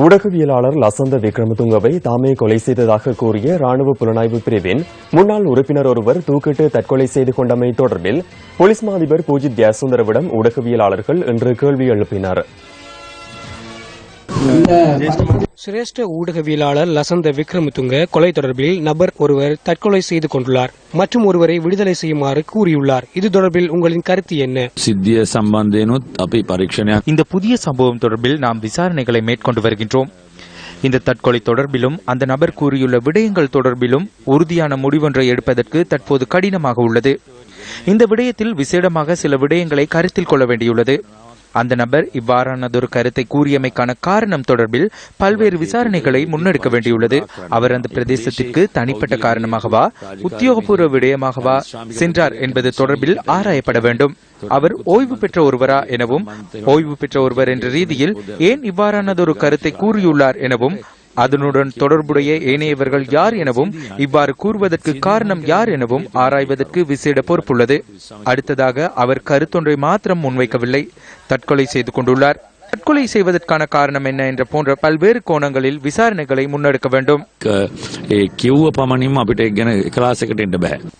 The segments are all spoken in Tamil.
ஊடகவியலாளர் லசந்த விக்ரமதுங்கவை தாமே கொலை செய்ததாக கூறிய ராணுவ புலனாய்வு பிரிவின் முன்னாள் உறுப்பினர் ஒருவர் தூக்கிட்டு தற்கொலை செய்து கொண்டமை தொடர்பில் போலீஸ் மாதிபர் பூஜித் தியாசுந்தரவிடம் ஊடகவியலாளர்கள் இன்று கேள்வி எழுப்பினர். சிரேஷ்ட ஊடகவியலாளர் லசந்த விக்ரமதுங்க கொலை தொடர்பில் நபர் ஒருவர் தற்கொலை செய்து கொண்டுள்ளார். மற்றும் ஒருவரை விடுதலை செய்யுமாறு கூறியுள்ளார். இது தொடர்பில் உங்களின் கருத்து என்ன? சித்திய சம்பந்தேனு இந்த புதிய சம்பவம் தொடர்பில் நாம் விசாரணைகளை மேற்கொண்டு வருகின்றோம். இந்த தற்கொலை தொடர்பிலும் அந்த நபர் கூறியுள்ள விடயங்கள் தொடர்பிலும் உறுதியான முடிவொன்றை எடுப்பதற்கு தற்போது கடினமாக உள்ளது. இந்த விடயத்தில் விசேடமாக சில விடயங்களை கருத்தில் கொள்ள வேண்டியுள்ளது. அந்த நபர் இவ்வாறானதொரு கருத்தை கூறியமைக்கான காரணம் தொடர்பில் பல்வேறு விசாரணைகளை முன்னெடுக்க வேண்டியுள்ளது. அவர் அந்த பிரதேசத்திற்கு தனிப்பட்ட காரணமாகவா உத்தியோகபூர்வ விடயமாகவா சென்றார் என்பது தொடர்பில் ஆராயப்பட வேண்டும். அவர் ஓய்வு பெற்ற ஒருவரா எனவும் ஓய்வு பெற்ற ஒருவர் என்ற ரீதியில் ஏன் இவ்வாறானதொரு கருத்தை கூறியுள்ளார் எனவும் அதனுடன் தொடர்புடைய ஏனையவர்கள் யார் எனவும் இவ்வாறு கூறுவதற்கு காரணம் யார் எனவும் ஆராய்வதற்கு விசேட பொறுப்புள்ளது. அடுத்ததாக அவர் கருத்தொன்றை மாத்திரம் முன்வைக்கவில்லை. தற்கொலை செய்து கொண்டுள்ளார். தற்கொலை செய்வதற்கான காரணம் என்ன என்ற போன்ற பல்வேறு கோணங்களில் விசாரணைகளை முன்னெடுக்க வேண்டும்.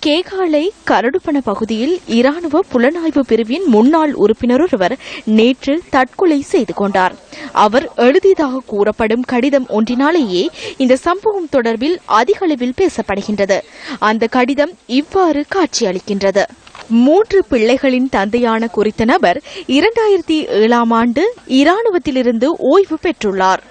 கேகாலை கரடுபண பகுதியில் இராணுவ புலனாய்வு பிரிவின் முன்னாள் உறுப்பினர் ஒருவர் நேற்று தற்கொலை செய்து கொண்டார். அவர் எழுதியதாக கூறப்படும் கடிதம் ஒன்றினாலேயே இந்த சம்பவம் தொடர்பில் அதிகளவில் பேசப்படுகின்றது. அந்த கடிதம் இவ்வாறு காட்சியளிக்கின்றது. மூன்று பிள்ளைகளின் தந்தையான குறித்த நபர் இரண்டாயிரத்தி ஏழாம் ஆண்டு இராணுவத்திலிருந்து ஓய்வு பெற்றுள்ளார்.